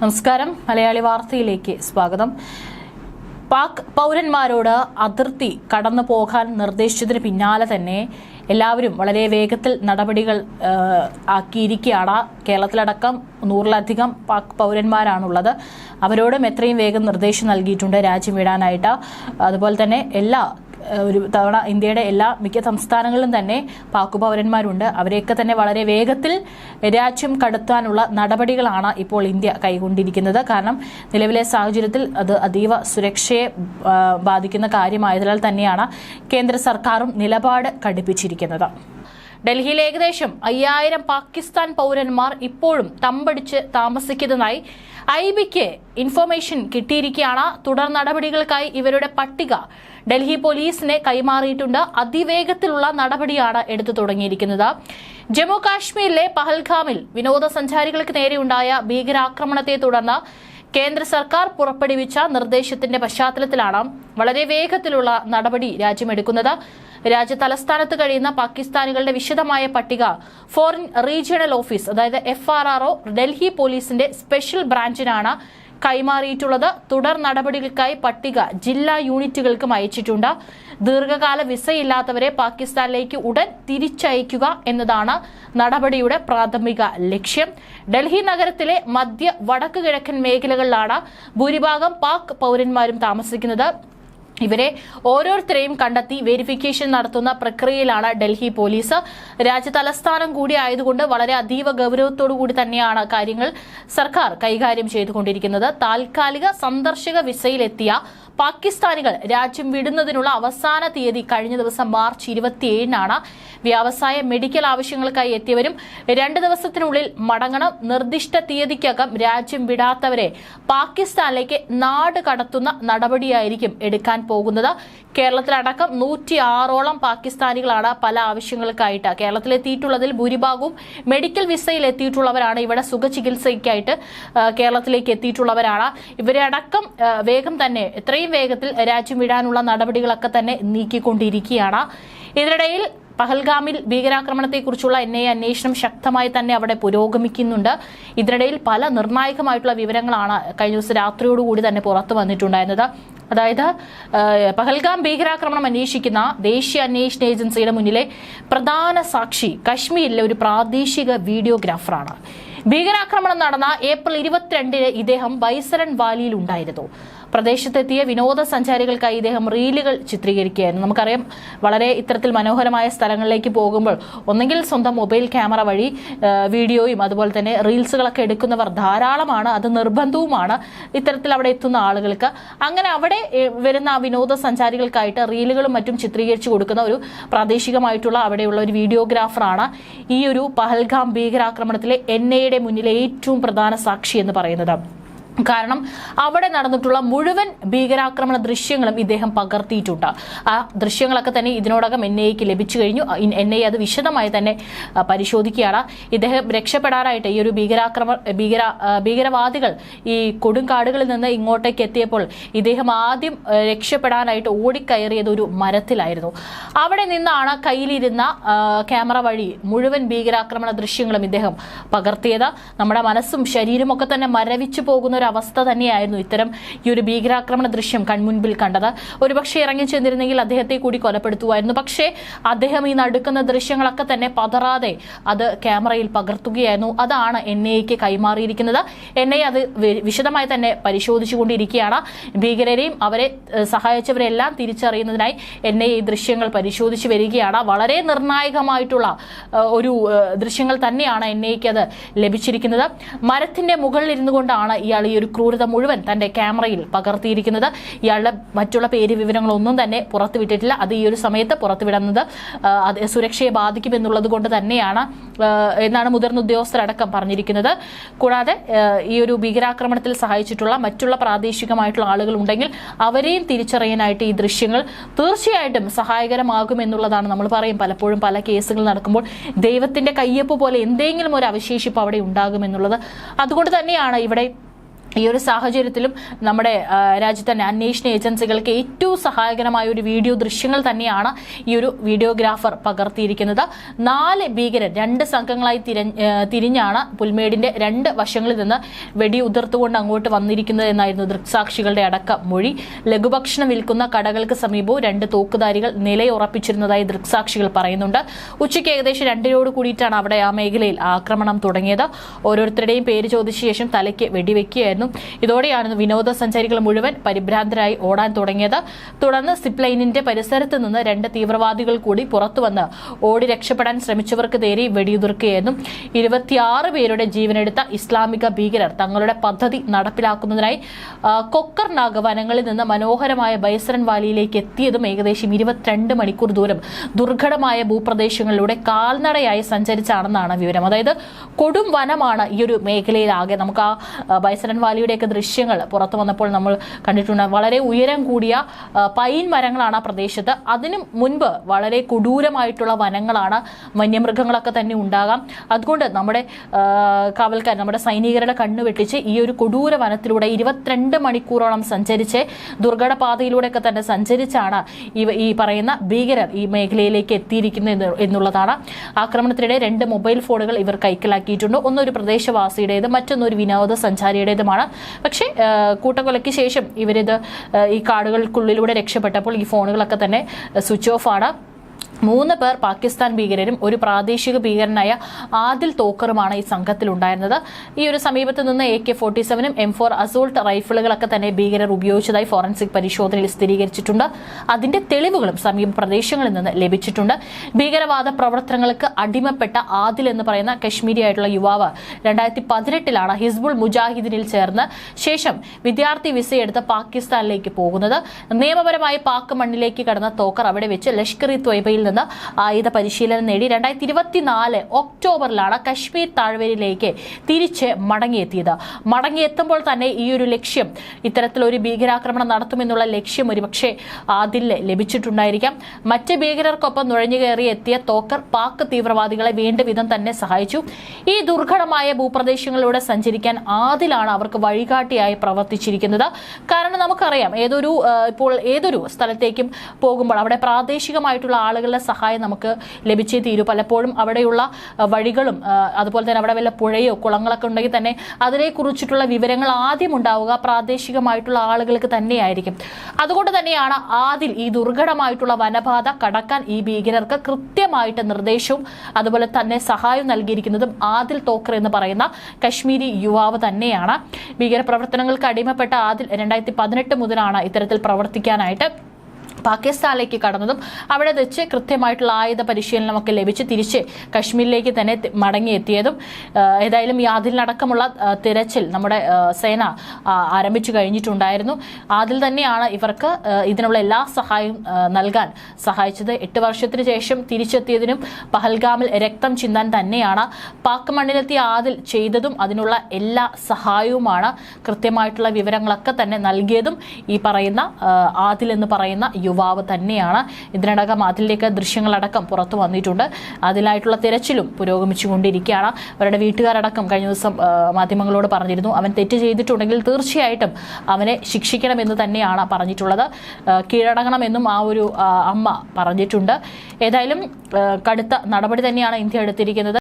നമസ്കാരം. മലയാളി വാർത്തയിലേക്ക് സ്വാഗതം. പാക് പൗരന്മാരോട് അതിർത്തി കടന്നു പോകാൻ നിർദ്ദേശിച്ചതിന് പിന്നാലെ തന്നെ എല്ലാവരും വളരെ വേഗത്തിൽ നടപടികൾ ആക്കിയിരിക്കുകയാണ്. കേരളത്തിലടക്കം നൂറിലധികം പാക് പൗരന്മാരാണുള്ളത്. അവരോടും എത്രയും വേഗം നിർദ്ദേശം നൽകിയിട്ടുണ്ട് രാജ്യം വിടാനായിട്ട്. അതുപോലെ തന്നെ എല്ലാ ഒരു തവണ ഇന്ത്യയുടെ എല്ലാ മിക്ക സംസ്ഥാനങ്ങളിലും തന്നെ പാക്കുപൗരന്മാരുണ്ട് അവരെയൊക്കെ തന്നെ വളരെ വേഗത്തിൽ രാജ്യം കടത്താനുള്ള നടപടികളാണ് ഇപ്പോൾ ഇന്ത്യ കൈകൊണ്ടിരിക്കുന്നത്. കാരണം നിലവിലെ സാഹചര്യത്തിൽ അത് അതീവ സുരക്ഷയെ ബാധിക്കുന്ന കാര്യമായതിനാൽ തന്നെയാണ് കേന്ദ്ര സർക്കാരും നിലപാട് കടുപ്പിച്ചിരിക്കുന്നത്. ഡൽഹിയിൽ ഏകദേശം അയ്യായിരം പാകിസ്ഥാൻ പൗരന്മാർ ഇപ്പോഴും തമ്പടിച്ച് താമസിക്കുന്നതായി ഐ ബിക്ക് ഇൻഫർമേഷൻ കിട്ടിയിരിക്കുകയാണ്. തുടർ നടപടികൾക്കായി ഇവരുടെ പട്ടിക ഡൽഹി പോലീസിനെ കൈമാറിയിട്ടുണ്ട്. അതിവേഗത്തിലുള്ള നടപടിയാണ് എടുത്തു തുടങ്ങിയിരിക്കുന്നത്. ജമ്മു കാശ്മീരിലെ പഹൽഗാമിൽ വിനോദസഞ്ചാരികൾക്ക് നേരെയുണ്ടായ ഭീകരാക്രമണത്തെ തുടർന്ന് കേന്ദ്ര സർക്കാർ പുറപ്പെടുവിച്ച നിർദ്ദേശത്തിന്റെ പശ്ചാത്തലത്തിലാണ് വളരെ വേഗത്തിലുള്ള നടപടി രാജ്യമെടുക്കുന്നത്. രാജ്യ തലസ്ഥാനത്ത് കഴിയുന്ന പാകിസ്ഥാനികളുടെ വിശദമായ പട്ടിക ഫോറിൻ റീജിയണൽ ഓഫീസ് അതായത് എഫ് ഡൽഹി പോലീസിന്റെ സ്പെഷ്യൽ ബ്രാഞ്ചിനാണ് കൈമാറിയിട്ടുള്ളത് തുടർ നടപടികൾക്കായി പട്ടിക ജില്ലാ യൂണിറ്റുകൾക്കും അയച്ചിട്ടുണ്ട്. ദീർഘകാല വിസയില്ലാത്തവരെ പാകിസ്ഥാനിലേക്ക് ഉടൻ തിരിച്ചയക്കുക എന്നതാണ് നടപടിയുടെ പ്രാഥമിക ലക്ഷ്യം. ഡൽഹി നഗരത്തിലെ മധ്യ വടക്ക് കിഴക്കൻ മേഖലകളിലാണ് ഭൂരിഭാഗം പാക് പൗരന്മാരും താമസിക്കുന്നത്. ഇവരെ ഓരോരുത്തരെയും കണ്ടെത്തി വെരിഫിക്കേഷൻ നടത്തുന്ന പ്രക്രിയയിലാണ് ഡൽഹി പോലീസ്. രാജ്യ തലസ്ഥാനം കൂടി ആയതുകൊണ്ട് വളരെ അതീവ ഗൗരവത്തോടു കൂടി തന്നെയാണ് കാര്യങ്ങൾ സർക്കാർ കൈകാര്യം ചെയ്തുകൊണ്ടിരിക്കുന്നത്. താൽക്കാലിക സന്ദർശക വിസയിലെത്തിയ പാകിസ്ഥാനികൾ രാജ്യം വിടുന്നതിനുള്ള അവസാന തീയതി കഴിഞ്ഞ ദിവസം മാർച്ച് ഇരുപത്തിയേഴിനാണ് വ്യാവസായ മെഡിക്കൽ ആവശ്യങ്ങൾക്കായി എത്തിയവരും രണ്ട് ദിവസത്തിനുള്ളിൽ മടങ്ങണം. നിർദ്ദിഷ്ട തീയതിക്കകം രാജ്യം വിടാത്തവരെ പാകിസ്ഥാനിലേക്ക് നാട് കടത്തുന്ന നടപടിയായിരിക്കും എടുക്കാൻ പോകുന്നത്. കേരളത്തിലടക്കം നൂറ്റി ആറോളം പാകിസ്ഥാനികളാണ് പല ആവശ്യങ്ങൾക്കായിട്ട് കേരളത്തിലെത്തിയിട്ടുള്ളതിൽ ഭൂരിഭാഗവും മെഡിക്കൽ വിസയിൽ എത്തിയിട്ടുള്ളവരാണ്. ഇവിടെ സുഖചികിത്സയ്ക്കായിട്ട് കേരളത്തിലേക്ക് എത്തിയിട്ടുള്ളവരാണ്. ഇവരെ അടക്കം വേഗം തന്നെ എത്രയും വേഗത്തിൽ രാജ്യം വിടാനുള്ള നടപടികളൊക്കെ തന്നെ നീക്കിക്കൊണ്ടിരിക്കുകയാണ്. ഇതിനിടയിൽ പഹൽഗാമിൽ ഭീകരാക്രമണത്തെക്കുറിച്ചുള്ള എൻ ഐ അന്വേഷണം ശക്തമായി തന്നെ അവിടെ പുരോഗമിക്കുന്നുണ്ട്. ഇതിനിടയിൽ പല നിർണായകമായിട്ടുള്ള വിവരങ്ങളാണ് കഴിഞ്ഞ ദിവസം രാത്രിയോടുകൂടി തന്നെ പുറത്തു വന്നിട്ടുണ്ടായിരുന്നത്. അതായത് പഹൽഗാം ഭീകരാക്രമണം അന്വേഷിക്കുന്ന ദേശീയ അന്വേഷണ ഏജൻസിയുടെ മുന്നിലെ പ്രധാന സാക്ഷി കശ്മീരിലെ ഒരു പ്രാദേശിക വീഡിയോഗ്രാഫറാണ്. ഭീകരാക്രമണം നടന്ന ഏപ്രിൽ ഇരുപത്തിരണ്ടിന് ഇദ്ദേഹം ബൈസരൻ വാലിയിൽ ഉണ്ടായിരുന്നു പ്രദേശത്തെത്തിയ വിനോദസഞ്ചാരികൾക്കായി ഇദ്ദേഹം റീലുകൾ ചിത്രീകരിക്കുകയായിരുന്നു. നമുക്കറിയാം വളരെ ഇത്തരത്തിൽ മനോഹരമായ സ്ഥലങ്ങളിലേക്ക് പോകുമ്പോൾ ഒന്നെങ്കിൽ സ്വന്തം മൊബൈൽ ക്യാമറ വഴി വീഡിയോയും അതുപോലെ തന്നെ റീൽസുകളൊക്കെ എടുക്കുന്നവർ ധാരാളമാണ് അത് നിർബന്ധവുമാണ്. ഇത്തരത്തിൽ അവിടെ എത്തുന്ന ആളുകൾക്ക് അങ്ങനെ അവിടെ വരുന്ന ആ വിനോദസഞ്ചാരികൾക്കായിട്ട് റീലുകളും മറ്റും ചിത്രീകരിച്ചു കൊടുക്കുന്ന ഒരു പ്രാദേശികമായിട്ടുള്ള അവിടെയുള്ള ഒരു വീഡിയോഗ്രാഫറാണ് ഈ ഒരു പഹൽഗാം ഭീകരാക്രമണത്തിലെ എൻ ഐയുടെ മുന്നിലെ ഏറ്റവും പ്രധാന സാക്ഷി എന്ന് പറയുന്നത്. കാരണം അവിടെ നടന്നിട്ടുള്ള മുഴുവൻ ഭീകരാക്രമണ ദൃശ്യങ്ങളും ഇദ്ദേഹം പകർത്തിയിട്ടുണ്ട്. ആ ദൃശ്യങ്ങളൊക്കെ തന്നെ ഇതിനോടകം എൻ ഐക്ക് ലഭിച്ചു കഴിഞ്ഞു. എൻ ഐ അത് വിശദമായി തന്നെ പരിശോധിക്കുകയാണ്. ഇദ്ദേഹം രക്ഷപ്പെടാനായിട്ട് ഈ ഒരു ഭീകരാക്രമ ഭീകര ഭീകരവാദികൾ ഈ കൊടുങ്കാടുകളിൽ നിന്ന് ഇങ്ങോട്ടേക്ക് എത്തിയപ്പോൾ ഇദ്ദേഹം ആദ്യം രക്ഷപ്പെടാനായിട്ട് ഓടിക്കയറിയത് ഒരു മരത്തിലായിരുന്നു. അവിടെ നിന്നാണ് കയ്യിലിരുന്ന ക്യാമറ വഴി മുഴുവൻ ഭീകരാക്രമണ ദൃശ്യങ്ങളും ഇദ്ദേഹം പകർത്തിയത്. നമ്മുടെ മനസ്സും ശരീരമൊക്കെ തന്നെ മരവിച്ചു പോകുന്ന അവസ്ഥ തന്നെയായിരുന്നു ഇത്തരം ഈ ഒരു ഭീകരാക്രമണ ദൃശ്യം കൺമുൻപിൽ കണ്ടത്. ഒരുപക്ഷെ ഇറങ്ങി ചെന്നിരുന്നെങ്കിൽ അദ്ദേഹത്തെ കൂടി കൊലപ്പെടുത്തുമായിരുന്നു പക്ഷേ അദ്ദേഹം ഈ നടുക്കുന്ന ദൃശ്യങ്ങളൊക്കെ തന്നെ പതറാതെ അത് ക്യാമറയിൽ പകർത്തുകയായിരുന്നു. അതാണ് എൻ ഐക്ക് കൈമാറിയിരിക്കുന്നത്. എൻ ഐ അത് വിശദമായി തന്നെ പരിശോധിച്ചുകൊണ്ടിരിക്കുകയാണ്. ഭീകരരെയും അവരെ സഹായിച്ചവരെല്ലാം തിരിച്ചറിയുന്നതിനായി എൻ ഐ ഈ ദൃശ്യങ്ങൾ പരിശോധിച്ചു വരികയാണ്. വളരെ നിർണായകമായിട്ടുള്ള ഒരു ദൃശ്യങ്ങൾ തന്നെയാണ് എൻ ഐക്ക് അത് ലഭിച്ചിരിക്കുന്നത്. മരത്തിന്റെ മുകളിൽ ഇരുന്നു കൊണ്ടാണ് ഇയാൾ ഈ ഒരു ക്രൂരത മുഴുവൻ തന്റെ ക്യാമറയിൽ പകർത്തിയിരിക്കുന്നത്. ഇയാളുടെ മറ്റുള്ള പേര് വിവരങ്ങളൊന്നും തന്നെ പുറത്തുവിട്ടിട്ടില്ല. അത് ഈ ഒരു സമയത്ത് പുറത്തുവിടുന്നത് അത് സുരക്ഷയെ ബാധിക്കുമെന്നുള്ളത് കൊണ്ട് തന്നെയാണ് എന്നാണ് മുതിർന്ന ഉദ്യോഗസ്ഥരടക്കം പറഞ്ഞിരിക്കുന്നത്. കൂടാതെ ഈ ഒരു ഭീകരാക്രമണത്തിൽ സഹായിച്ചിട്ടുള്ള മറ്റുള്ള പ്രാദേശികമായിട്ടുള്ള ആളുകൾ ഉണ്ടെങ്കിൽ അവരെയും തിരിച്ചറിയാനായിട്ട് ഈ ദൃശ്യങ്ങൾ തീർച്ചയായിട്ടും സഹായകരമാകുമെന്നുള്ളതാണ് നമ്മൾ പറയും. പലപ്പോഴും പല കേസുകൾ നടക്കുമ്പോൾ ദൈവത്തിന്റെ കയ്യൊപ്പ് പോലെ എന്തെങ്കിലും ഒരു അവശേഷിപ്പ് അവിടെ ഉണ്ടാകുമെന്നുള്ളത്. അതുകൊണ്ട് തന്നെയാണ് ഇവിടെ ഈ ഒരു സാഹചര്യത്തിലും നമ്മുടെ രാജ്യത്തെ അന്വേഷണ ഏജൻസികൾക്ക് ഏറ്റവും സഹായകരമായ ഒരു വീഡിയോ ദൃശ്യങ്ങൾ തന്നെയാണ് ഈ ഒരു വീഡിയോഗ്രാഫർ പകർത്തിയിരിക്കുന്നത്. നാല് ഭീകരർ രണ്ട് സംഘങ്ങളായി തിരിഞ്ഞാണ് പുൽമേടിന്റെ രണ്ട് വശങ്ങളിൽ നിന്ന് വെടി ഉതിർത്തുകൊണ്ട് അങ്ങോട്ട് വന്നിരിക്കുന്നത് എന്നായിരുന്നു ദൃക്സാക്ഷികളുടെ അടക്ക മൊഴി. ലഘുഭക്ഷണം വിൽക്കുന്ന കടകൾക്ക് സമീപവും രണ്ട് തോക്കുധാരികൾ നിലയുറപ്പിച്ചിരുന്നതായി ദൃക്സാക്ഷികൾ പറയുന്നുണ്ട്. ഉച്ചയ്ക്ക് ഏകദേശം രണ്ടിനോട് കൂടിയിട്ടാണ് അവിടെ ആ മേഖലയിൽ ആക്രമണം തുടങ്ങിയത്. ഓരോരുത്തരുടെയും പേര് ചോദിച്ച ശേഷം തലയ്ക്ക് വെടിവെക്കുകയായിരുന്നു. ഇതോടെയാണ് വിനോദസഞ്ചാരികൾ മുഴുവൻ പരിഭ്രാന്തരായി ഓടാൻ തുടങ്ങിയത്. തുടർന്ന് സിപ്പ് ലൈനിന്റെ പരിസരത്ത് നിന്ന് രണ്ട് തീവ്രവാദികൾ കൂടി പുറത്തുവന്ന് ഓടി രക്ഷപ്പെടാൻ ശ്രമിച്ചവർക്ക് നേരെ വെടിയുതിർക്കുകയായിരുന്നു. ഇരുപത്തിയാറ് പേരുടെ ജീവനെടുത്ത ഇസ്ലാമിക ഭീകരർ തങ്ങളുടെ പദ്ധതി നടപ്പിലാക്കുന്നതിനായി കൊക്കർ നാഗവനങ്ങളിൽ വനങ്ങളിൽ നിന്ന് മനോഹരമായ ബൈസറൻ വാലിയിലേക്ക് എത്തിയതും ഏകദേശം ഇരുപത്തിരണ്ട് മണിക്കൂർ ദൂരം ദുർഘടമായ ഭൂപ്രദേശങ്ങളിലൂടെ കാൽനടയായി സഞ്ചരിച്ചാണെന്നാണ് വിവരം. അതായത് കൊടും വനമാണ് ഈ ഒരു മേഖലയിലാകെ. നമുക്ക് ആ ബൈസറൻ വാലിയുടെയൊക്കെ ദൃശ്യങ്ങൾ പുറത്തു വന്നപ്പോൾ നമ്മൾ കണ്ടിട്ടുണ്ട്. വളരെ ഉയരം കൂടിയ പൈൻ മരങ്ങളാണ് ആ പ്രദേശത്ത്. അതിനു മുൻപ് വളരെ കൊടൂരമായിട്ടുള്ള വനങ്ങളാണ് വന്യമൃഗങ്ങളൊക്കെ തന്നെ ഉണ്ടാകാം. അതുകൊണ്ട് നമ്മുടെ കാവൽക്കാർ നമ്മുടെ സൈനികരുടെ കണ്ണു വെട്ടിച്ച് ഈ ഒരു കൊടൂര വനത്തിലൂടെ ഇരുപത്തിരണ്ട് മണിക്കൂറോളം സഞ്ചരിച്ച് ദുർഘട തന്നെ സഞ്ചരിച്ചാണ് ഈ പറയുന്ന ഭീകരർ ഈ മേഖലയിലേക്ക് എത്തിയിരിക്കുന്നത് എന്ന് എന്നുള്ളതാണ്. ആക്രമണത്തിനിടെ രണ്ട് മൊബൈൽ ഫോണുകൾ ഇവർ കൈക്കലാക്കിയിട്ടുണ്ട്. ഒന്നൊരു പ്രദേശവാസിയുടേത് മറ്റൊന്നൊരു വിനോദസഞ്ചാരിയുടേതുമാണ്. പക്ഷേ കൂട്ടക്കൊലയ്ക്ക് ശേഷം ഇവരിത് ഈ കാടുകൾക്കുള്ളിലൂടെ രക്ഷപ്പെട്ടപ്പോൾ ഈ ഫോണുകളൊക്കെ തന്നെ സ്വിച്ച് ഓഫ് ആണ് മൂന്ന് പേർ പാകിസ്ഥാൻ ഭീകരരും ഒരു പ്രാദേശിക ഭീകരനായ ആദിൽ തോക്കറുമാണ് ഈ സംഘത്തിലുണ്ടായിരുന്നത്. ഈ ഒരു സമീപത്ത് നിന്ന് എ കെ ഫോർട്ടി സെവനും എം ഫോർ അസോൾട്ട് റൈഫിളുകളൊക്കെ തന്നെ ഭീകരർ ഉപയോഗിച്ചതായി ഫോറൻസിക് പരിശോധനയിൽ സ്ഥിരീകരിച്ചിട്ടുണ്ട്. അതിന്റെ തെളിവുകളും സമീപ പ്രദേശങ്ങളിൽ നിന്ന് ലഭിച്ചിട്ടുണ്ട്. ഭീകരവാദ പ്രവർത്തനങ്ങൾക്ക് അടിമപ്പെട്ട ആദിൽ എന്ന് പറയുന്ന കശ്മീരി ആയിട്ടുള്ള യുവാവ് രണ്ടായിരത്തി പതിനെട്ടിലാണ് ഹിസ്ബുൾ മുജാഹിദിനിൽ ചേർന്ന് ശേഷം വിദ്യാർത്ഥി വിസയെടുത്ത് പാകിസ്ഥാനിലേക്ക് പോകുന്നത്. നിയമപരമായി പാക് മണ്ണിലേക്ക് കടന്ന തോക്കർ അവിടെ വെച്ച് ലഷ്കർ ഇ ത്വയ്ബയിൽ നിന്ന് ആയുധ പരിശീലനം നേടി രണ്ടായിരത്തി ഇരുപത്തിനാല് ഒക്ടോബറിലാണ് കശ്മീർ താഴ്വരയിലേക്ക് തിരിച്ച് മടങ്ങിയെത്തിയത്. മടങ്ങിയെത്തുമ്പോൾ തന്നെ ഈ ഒരു ലക്ഷ്യം ഇത്തരത്തിലൊരു ഭീകരാക്രമണം നടത്തുമെന്നുള്ള ലക്ഷ്യം ഒരുപക്ഷെ അതിൽ ലഭിച്ചിട്ടുണ്ടായിരിക്കാം. മറ്റ് ഭീകരർക്കൊപ്പം നുഴഞ്ഞു കയറി എത്തിയ തോക്കർ പാക് തീവ്രവാദികളെ വേണ്ട വിധം തന്നെ സഹായിച്ചു. ഈ ദുർഘടമായ ഭൂപ്രദേശങ്ങളിലൂടെ സഞ്ചരിക്കാൻ ആദിലാണ് അവർക്ക് വഴികാട്ടിയായി പ്രവർത്തിച്ചിരിക്കുന്നത്. കാരണം നമുക്കറിയാം ഏതൊരു ഇപ്പോൾ ഏതൊരു സ്ഥലത്തേക്കും പോകുമ്പോൾ അവിടെ പ്രാദേശികമായിട്ടുള്ള ആളുകളുടെ സഹായം നമുക്ക് ലഭിച്ചേ തീരൂ. പലപ്പോഴും അവിടെയുള്ള വഴികളും അതുപോലെ തന്നെ അവിടെ വല്ല പുഴയോ കുളങ്ങളൊക്കെ ഉണ്ടെങ്കിൽ തന്നെ അതിനെക്കുറിച്ചിട്ടുള്ള വിവരങ്ങൾ ആദ്യം ഉണ്ടാവുക പ്രാദേശികമായിട്ടുള്ള ആളുകൾക്ക് തന്നെയായിരിക്കും. അതുകൊണ്ട് തന്നെയാണ് ആദ്യം ഈ ദുർഘടമായിട്ടുള്ള വനപാത കടക്കാൻ ഈ ഭീകരർക്ക് കൃത്യമായിട്ട് നിർദ്ദേശവും അതുപോലെ തന്നെ സഹായം നൽകിയിരിക്കുന്നതും ആദിൽ തോക്കർ എന്ന് പറയുന്ന കശ്മീരി യുവാവ് തന്നെയാണ്. ഭീകരപ്രവർത്തനങ്ങൾക്ക് അടിമപ്പെട്ട ആദിൽ രണ്ടായിരത്തി പതിനെട്ട് മുതലാണ് ഇത്തരത്തിൽ പ്രവർത്തിക്കാനായിട്ട് പാകിസ്ഥാനിലേക്ക് കടന്നതും അവിടെ വെച്ച് കൃത്യമായിട്ടുള്ള ആയുധ പരിശീലനമൊക്കെ ലഭിച്ച് തിരിച്ച് കശ്മീരിലേക്ക് തന്നെ മടങ്ങിയെത്തിയതും ഏതായാലും ഈ ആദിലിനടക്കമുള്ള തിരച്ചിൽ നമ്മുടെ സേന ആരംഭിച്ചു കഴിഞ്ഞിട്ടുണ്ടായിരുന്നു. അതിൽ തന്നെയാണ് ഇവർക്ക് ഇതിനുള്ള എല്ലാ സഹായവും നൽകാൻ സഹായിച്ചത്. എട്ട് വർഷത്തിന് ശേഷം തിരിച്ചെത്തിയതിനും പഹൽഗാമിൽ രക്തം ചിന്താൻ തന്നെയാണ്. പാക് മണ്ണിലെത്തിയ ആദിൽ ചെയ്തതും അതിനുള്ള എല്ലാ സഹായവുമാണ് കൃത്യമായിട്ടുള്ള വിവരങ്ങളൊക്കെ തന്നെ നൽകിയതും ഈ പറയുന്ന ആദിൽ എന്ന് പറയുന്ന യുവാവ് തന്നെയാണ്. ഇതിനടക്കം അതിലേക്ക് ദൃശ്യങ്ങളടക്കം പുറത്തു വന്നിട്ടുണ്ട്. അതിലായിട്ടുള്ള തിരച്ചിലും പുരോഗമിച്ചുകൊണ്ടിരിക്കുകയാണ്. അവരുടെ വീട്ടുകാരടക്കം കഴിഞ്ഞ ദിവസം മാധ്യമങ്ങളോട് പറഞ്ഞിരുന്നു. അവൻ തെറ്റ് ചെയ്തിട്ടുണ്ടെങ്കിൽ തീർച്ചയായിട്ടും അവനെ ശിക്ഷിക്കണമെന്ന് തന്നെയാണ് പറഞ്ഞിട്ടുള്ളത്. കീഴടങ്ങണമെന്നും ആ ഒരു അമ്മ പറഞ്ഞിട്ടുണ്ട്. ഏതായാലും കടുത്ത നടപടി തന്നെയാണ് ഇന്ത്യ എടുത്തിരിക്കുന്നത്.